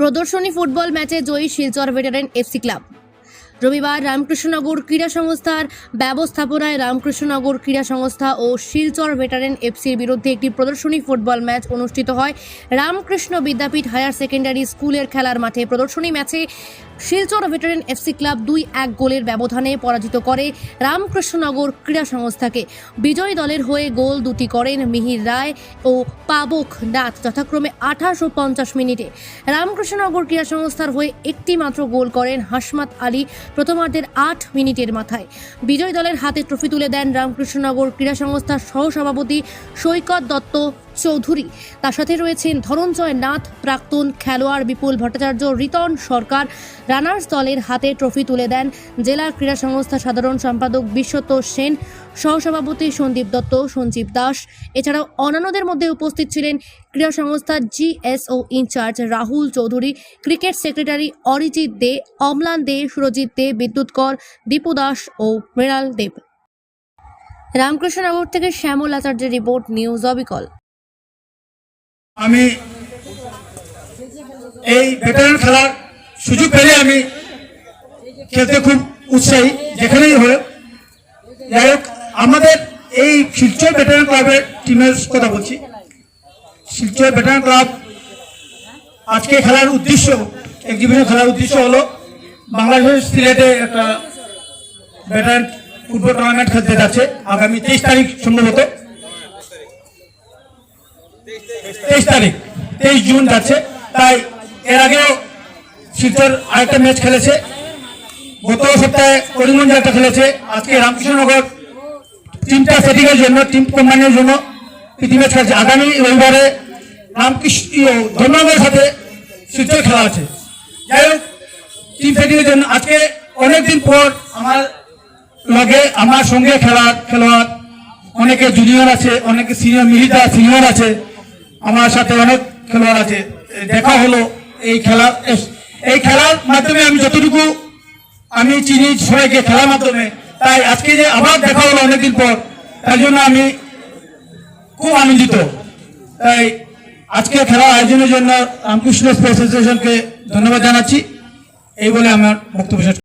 প্রদর্শনী ফুটবল ম্যাচে জয়ী শিলচর ভেটারেন এফসি ক্লাব। রবিবার রামকৃষ্ণনগর ক্রীড়া সংস্থার ব্যবস্থাপনায় রামকৃষ্ণনগর ক্রীড়া সংস্থা ও শিলচর ভেটারেন এফসির বিরুদ্ধে একটি প্রদর্শনী ফুটবল ম্যাচ অনুষ্ঠিত হয়। রামকৃষ্ণ বিদ্যাপীঠ হায়ার সেকেন্ডারি স্কুলের খেলার মাঠে প্রদর্শনী ম্যাচে শিলচর ভেটারেন এফসি ক্লাব দুই এক গোলের ব্যবধানে পরাজিত করে রামকৃষ্ণনগর ক্রীড়া সংস্থাকে। বিজয়ী দলের হয়ে গোল দুটি করেন মিহির রায় ও পাবক নাথ যথাক্রমে আঠাশ ও পঞ্চাশ মিনিটে। রামকৃষ্ণনগর ক্রীড়া সংস্থার হয়ে একটি মাত্র গোল করেন হাসমাত আলী। প্রথমার্ধের আট মিনিটের মাথায়। বিজয় দলের হাতে ট্রফি তুলে দেন রামকৃষ্ণনগর ক্রীড়া সংস্থার সহসভাপতি সৈকত দত্ত। চৌধুরী। তার সাথে রয়েছেন ধনঞ্জয় নাথ, প্রাক্তন খেলোয়াড় বিপুল ভট্টাচার্য, রিতন সরকার। রানার্স দলের হাতে ট্রফি তুলে দেন জেলা ক্রীড়া সংস্থা সাধারণ সম্পাদক বিশ্বতোষ সেন, সহসভাপতি সন্দীপ দত্ত, সঞ্জীব দাস। এছাড়াও অন্যান্যদের মধ্যে উপস্থিত ছিলেন ক্রীড়া সংস্থার GSO in-charge Rahul Chowdhury, cricket secretary Arijit De, Amlan De, Surajit De, Bidyut Kar, Dipu Das ও মৃণাল দেব। রামকৃষ্ণনগর থেকে শ্যামল আচার্যের রিপোর্ট, নিউজ অবিকল। আমি এই ভেটারেন খেলার সুযোগ পেলে আমি খেলতে খুব উৎসাহী, যেখানেই হয় যাই হোক, আমাদের এই শিলচর ভেটারেন ক্লাবের টিমের কথা বলছি। শিলচর ভেটারেন ক্লাব আজকে খেলার উদ্দেশ্য এক্সিবিশন খেলার উদ্দেশ্য হলো বাংলাদেশ সিলেটে একটা ভেটারেন ফুটবল টুর্নামেন্ট খেলতে যাচ্ছে। আগামী তেইশ তারিখ সম্ভবত। তেইশ তারিখ, তেইশ জুন যাচ্ছে। তাই এর আগেও শিলচর আরেকটা ম্যাচ খেলেছে। গত সপ্তাহে করিমগঞ্জে একটা খেলেছে। আজকে রামকৃষ্ণনগর টিমটা সেটিংয়ের জন্য টিম কম্বাইনের জন্য প্রীতি ম্যাচ খেলছে। আগামী রবিবারে রামকৃষ্ণ ধর্মনগরের সাথে শিলচর খেলা আছে। যাই হোক টিম সেটিংয়ের জন্য আজকে অনেকদিন পর আমার লগে আমার সঙ্গে খেলার খেলোয়াড়, অনেকে জুনিয়র আছে, অনেকে সিনিয়র মিলিটা সিনিয়র আছে। আমার সাথে অনেক খেলোয়াড় আছে। দেখা হলো এই খেলা এই খেলার মাধ্যমে আমি যতটুকু আমি চিনি সবাইকে খেলার মাধ্যমে, তাই আজকে যে আবার দেখা হলো অনেকদিন পর, তার জন্য আমি খুব আনন্দিত। তাই আজকে খেলা আয়োজনের জন্য রামকৃষ্ণ স্পোর্টস অ্যাসোসিয়েশনকে ধন্যবাদ জানাচ্ছি। এই বলে আমার বক্তব্য